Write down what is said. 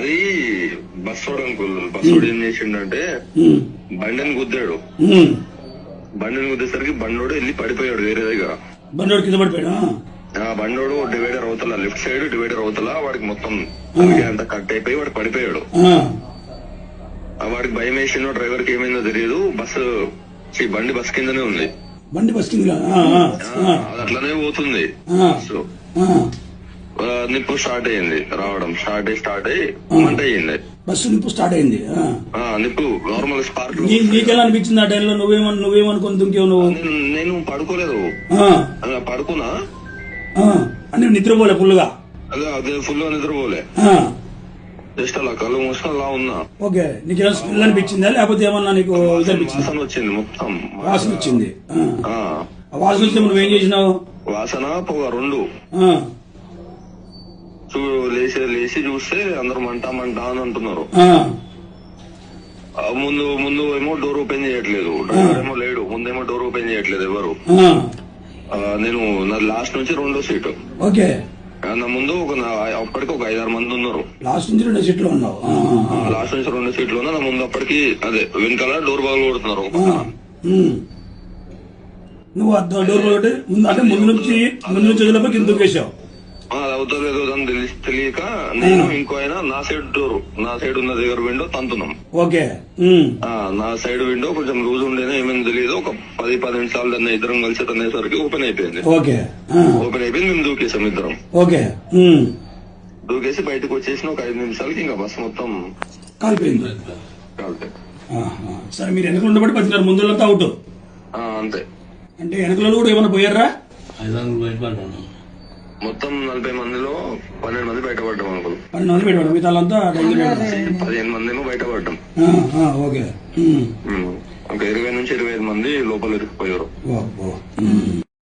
అది బస్ వాడు uncle bus వాడు ఏం చేసిండంటే బండిని గుద్దాడు. బండిని గుద్దేసరికి బండోడు వెళ్ళి పడిపోయాడు వేరే దగ్గర. బండోడు కింద పడిపోయాడు? ఆ. బండోడు డివైడర్ అవతల లెఫ్ట్ సైడ్ డివైడర్ అవతల వాడికి మొత్తం అంతా కట్ అయిపోయి వాడు పడిపోయాడు. వాడికి భయం వేసిందో డ్రైవర్కి ఏమైందో తెలియదు. బస్సు బండి బస్ కిందనే ఉంది. బండి బస్ కింద. అట్లనే పోతుంది. సో నిప్పు స్టార్ట్ అయ్యింది రావడం. స్టార్ట్ అయ్యి స్టార్ట్ అయ్యి మంట అయ్యింది బస్సు నిప్పు స్టార్ట్ అయింది నిప్పు నార్మల్ స్పార్క్ నీకెలా అనిపించింది ఆ టైంలో? నువ్వేమని నువ్వేమనుకుని దుంకేవు నువ్వు? నేను పడుకోలేదు. పడుకున్నా. అంటే నిద్రపోలే ఫుల్గా అదే అదే ఫుల్ నిద్రపోలే. ఆ, జస్ట్ అలా కళ్ళు మూసుకొని అలా ఉన్నా. ఓకే నీకు ఏమైనా స్మెల్ అనిపించిందా? లేకపోతే ఏమన్నా నీకు ఇది అనిపించిందా? వాసన వచ్చింది మొత్తం. వాసన వచ్చింది వాసన వస్తే నువ్వేం చేసినావు? వాసన పొగ రెండు. చూ లేచి లేచి చూస్తే అందరూ మంట మంట అని అంటున్నారు. ముందు ముందు ఏమో డోర్ ఓపెన్ చేయట్లేదు. డ్రైవర్ ఏమో లేడు. ముందేమో డోర్ ఓపెన్ చేయట్లేదు ఎవరు. నేను నా లాస్ట్ నుంచి రెండో సీటు ఓకే. నా ముందు ఒక అప్పటికి ఒక ఐదారు మంది ఉన్నారు. లాస్ట్ నుంచి రెండు సీట్లో ఉన్నావు. లాస్ట్ నుంచి రెండు సీట్లు ఉన్నా నా ముందు అప్పటికి అదే వెనకాల డోర్ బాగులు కొడుతున్నారు. నువ్వు డోర్ అంటే ముందు నుంచి ముందు నుంచి వదిలేపై కింద దూకేశావు అని తెలి- తెలియక నేను ఇంకో ఆయన నా సైడ్ డోర్ నా సైడ్ ఉన్న దగ్గర విండో తంతున్నాం. ఓకే. నా సైడ్ విండో కొంచెం లూజ్ ఉండేనే ఏమేమి తెలియదు ఒక పది పది నిమిషాలు దాన్ని ఇద్దరం కలిసి తనేసరికి ఓపెన్ అయిపోయింది. ఓకే. ఓపెన్ అయిపోయింది మేము దూకేసాం ఇద్దరం. ఓకే. దూకేసి బయటకు వచ్చేసిన ఒక ఐదు నిమిషాలకి ఇంకా బస్ మొత్తం కాలిపోయింది. సరే మీరు వెనకలు ఉండబట్టి బతికారు ముందులంతా అవుట్. ఆ అంతే. అంటే వెనకలో కూడా ఏమైనా పోయారా? మొత్తం నలభై మందిలో పన్నెండు మంది బయటపడ్డాం అనుకో పన్నెండు మంది పెట్టాడు మిగతా అంతా పదిహేను మంది ఏమో బయటపడ్డాం. ఓకే. ఒక ఇరవై నుంచి ఇరవై ఐదు మంది లోపల ఇరుక్కుపోయారు.